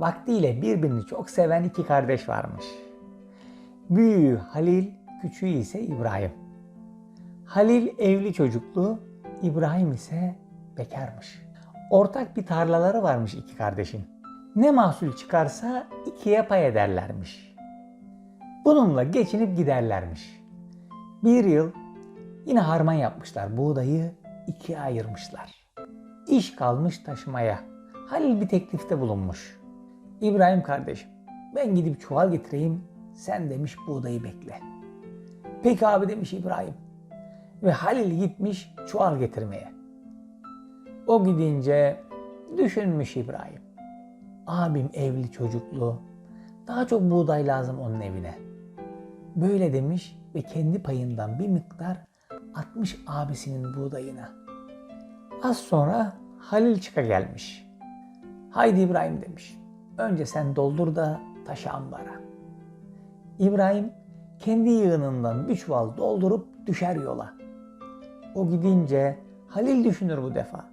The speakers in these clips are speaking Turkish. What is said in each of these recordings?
vaktiyle birbirini çok seven iki kardeş varmış. Büyüğü Halil, küçüğü ise İbrahim. Halil evli çocuklu, İbrahim ise bekarmış. Ortak bir tarlaları varmış iki kardeşin. Ne mahsul çıkarsa ikiye pay ederlermiş. Bununla geçinip giderlermiş. Bir yıl yine harman yapmışlar. Buğdayı ikiye ayırmışlar. İş kalmış taşımaya. Halil bir teklifte bulunmuş. İbrahim kardeşim ben gidip çuval getireyim sen demiş buğdayı bekle. Peki abi demiş İbrahim. Ve Halil gitmiş çuval getirmeye. O gidince düşünmüş İbrahim. Abim evli çocuklu. Daha çok buğday lazım onun evine. Böyle demiş ve kendi payından bir miktar atmış abisinin buğdayına. Az sonra Halil çıka gelmiş. Haydi İbrahim demiş. Önce sen doldur da taşı ambara. İbrahim kendi yığınından bir çuval doldurup düşer yola. O gidince Halil düşünür bu defa.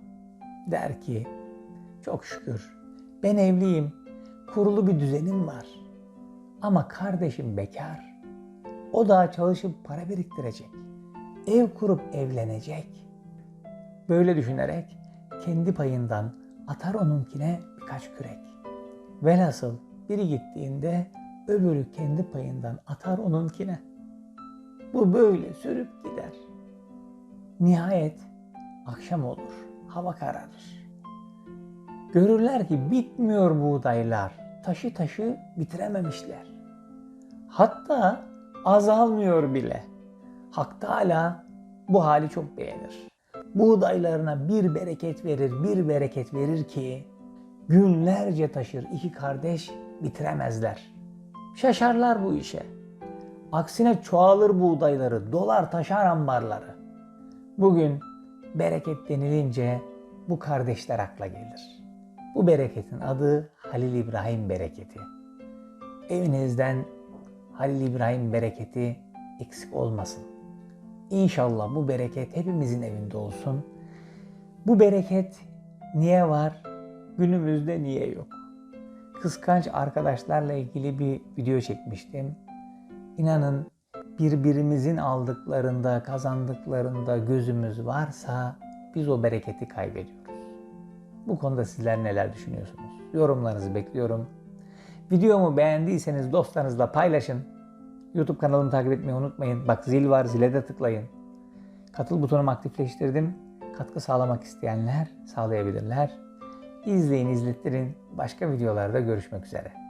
Der ki çok şükür ben evliyim, kurulu bir düzenim var. Ama kardeşim bekar. O da çalışıp para biriktirecek. Ev kurup evlenecek. Böyle düşünerek kendi payından atar onunkine birkaç kürek. Velhasıl biri gittiğinde öbürü kendi payından atar onunkine. Bu böyle sürüp gider. Nihayet akşam olur, hava kararır. Görürler ki bitmiyor buğdaylar, taşı taşı bitirememişler. Hatta azalmıyor bile. Hak Teala bu hali çok beğenir. Buğdaylarına bir bereket verir, bir bereket verir ki günlerce taşır iki kardeş bitiremezler. Şaşarlar bu işe. Aksine çoğalır buğdayları, dolar taşar ambarları. Bugün bereket denilince bu kardeşler akla gelir. Bu bereketin adı Halil İbrahim bereketi. Evinizden Halil İbrahim bereketi eksik olmasın. İnşallah bu bereket hepimizin evinde olsun. Bu bereket niye var? Günümüzde niye yok? Kıskanç arkadaşlarla ilgili bir video çekmiştim. İnanın birbirimizin aldıklarında, kazandıklarında gözümüz varsa biz o bereketi kaybediyoruz. Bu konuda sizler neler düşünüyorsunuz? Yorumlarınızı bekliyorum. Videomu beğendiyseniz dostlarınızla paylaşın. YouTube kanalımı takip etmeyi unutmayın. Bak zil var, zile de tıklayın. Katıl butonumu aktifleştirdim. Katkı sağlamak isteyenler sağlayabilirler. İzleyin, izlettirin. Başka videolarda görüşmek üzere.